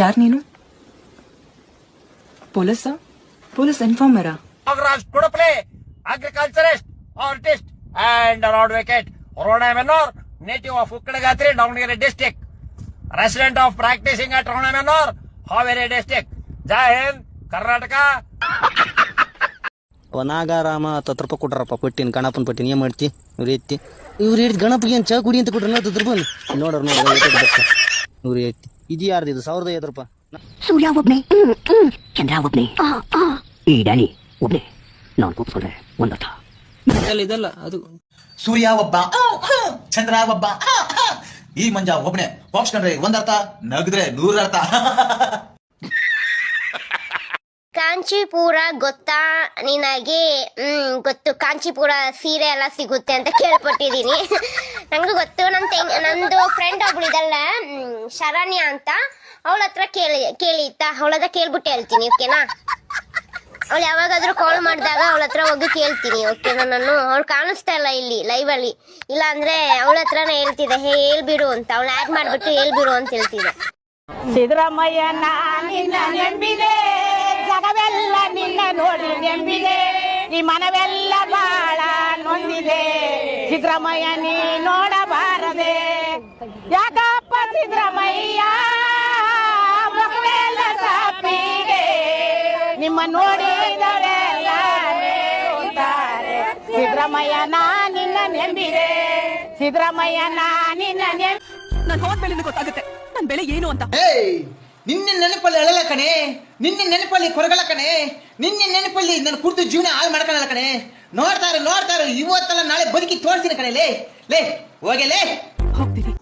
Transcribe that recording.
ಯಾರ್ ನೀನು? Police? Police ಇನ್ಫಾರ್ಮರಾ? Nagaraj Kudaple agriculturist artist and advocate Ranebennur native of Ukkadagatri Davanagere district resident of practicing at Ranebennur Haveri district ಜೈ ಹಿಂದ್ ಕರ್ನಾಟಕ. ಅವ ನಾಗಾರಾಮ ಹತ್ತು ರೂಪಾಯಿ ಕೊಟ್ರಪ್ಪ ಪಟ್ಟಿನ ಗಣಪನ ಪಟ್ಟಿನ ಏನ್ ಮಾಡ್ತಿ? ಇವ್ರು ಎತ್ತಿ. ಇವ್ರು ಹಿಡಿದು ಗಣಪಿಗೆ ಏನು ಚಾ ಕುಡಿ ಅಂತ ಕೊಟ್ರಲ್ಲ ಹತ್ತು ರೂಪಾಯಿ ನೋಡ್ರಿ ನೋಡಿ ಇವ್ರು ಎತ್ತಿ. ಇದು ಯಾರ್ದು ಇದು? ಸಾವಿರದ ಐದು ರೂಪಾಯಿ. ಸೂರ್ಯ ಒಬ್ನೇ. ಚಂದ್ರ ಒಬ್ನೇ. ಈ ಡ್ಯಾನಿ ಒಬ್ನೇ. ನಾನು ಕೂತ್ಕೊಂಡ್ರೆ ಒಂದರ್ಥ ಇದಲ್ಲ ಇದಲ್ಲ ಅದು. ಸೂರ್ಯ ಒಬ್ಬ. ಚಂದ್ರ ಒಬ್ಬ. ಈ ಮಂಜ ಒಬ್ಬನೇ ಬಾಕ್ಸ್ಕೊಂಡ್ರೆ ಒಂದರ್ಥ ನಗದ್ರೆ ನೂರರ್ಥ ಕಾಂಚೀಪುರ ಗೊತ್ತಾ? ನಿನಗೆ, ಹ್ಮ್, ಗೊತ್ತು. ಕಾಂಚೀಪುರ ಸೀರೆ ಎಲ್ಲ ಸಿಗುತ್ತೆ ಅಂತ ಕೇಳ್ಪಟ್ಟಿದೀನಿ ನಂಗೂ ಗೊತ್ತು. ನನ್ ತೆಂಗ್, ನಂದು ಫ್ರೆಂಡ್ ಒಬ್ಳು ಇದಲ್ಲ ಶರಣ್ಯ ಅಂತ. ಅವಳ ಹತ್ರ ಕೇಳಿ, ಕೇಳಿತ್ತ? ಅವಳ ಹತ್ರ ಕೇಳ್ಬಿಟ್ಟು ಹೇಳ್ತೀನಿ, ಓಕೆನಾ? ಅವಳು ಯಾವಾಗಾದ್ರೂ ಕಾಲ್ ಮಾಡಿದಾಗ ಅವಳ ಹತ್ರ ಹೋಗಿ ಕೇಳ್ತೀನಿ, ಓಕೆನಾ? ನಾನು, ಅವಳು ಕಾಣಿಸ್ತಾ ಇಲ್ಲ ಇಲ್ಲಿ ಲೈವ್ ಅಲ್ಲಿ ಇಲ್ಲ ಅಂದ್ರೆ ಅವಳ ಹತ್ರನೇ ಹೇಳ್ತಿದ್ದೆ, ಹೇ, ಹೇಳ್ಬಿಡು ಅಂತ. ಅವಳು ಆಡ್ ಮಾಡ್ಬಿಟ್ಟು ಹೇಳ್ಬಿಡು ಅಂತ ಹೇಳ್ತಿದ್ದೆ. ಸಿದ್ದರಾಮಯ್ಯ ನಿನ್ನ ಜಗವೆಲ್ಲ ನಿನ್ನ ನೋಡಿ ನೆಂಬಿದೆ ಈ ಮನವೆಲ್ಲ ಬಾಳ ನೊಂದಿದೆ. ಸಿದ್ದರಾಮಯ್ಯ ನೀ ನೋಡಬಾರದೆ. ಯಾಕಪ್ಪ ಸಿದ್ದರಾಮಯ್ಯ? ಮಕ್ಕಳೆಲ್ಲ ಸಾಪಿಗೆ. ನಿಮ್ಮ ನೋಡಿ ಅಂತಾರೆ? ಸಿದ್ದರಾಮಯ್ಯ ನಾ ನಿನ್ನ ನೆಂಬಿದೆ. ಸಿದ್ದರಾಮಯ್ಯ ನಾ ನಿನ್ನ ನೆಂಬ ನಾನು ಹೋದ್ಮೇಲೆ ಗೊತ್ತಾಗುತ್ತೆ. ನನ್ನ ಬೆಳೆ ಏನು ಅಂತ. ನಿನ್ನ ನೆನಪಲ್ಲಿ ಅಳಲ ಕಣೆ. ನಿನ್ನ ನೆನಪಲ್ಲಿ ಕೊರಗಲ ಕಣೆ. ನಿನ್ನ ನೆನಪಲ್ಲಿ ನನ್ನ ಕುರ್ತು ಜೀವನ ಹಾಳು ಮಾಡ್ಕೊಳಲ್ಲ ಕಣೆ. ನೋಡ್ತಾರೆ ನೋಡ್ತಾರೆ, ಇವತ್ತಲ್ಲ ನಾಳೆ ಬದುಕಿ ತೋರಿಸ್ತೀನಿ ಕಣೆ. ಲೇ ಲೇ, ಹೋಗೆ, ಲೇ. ಹೋಗ್ತೀನಿ.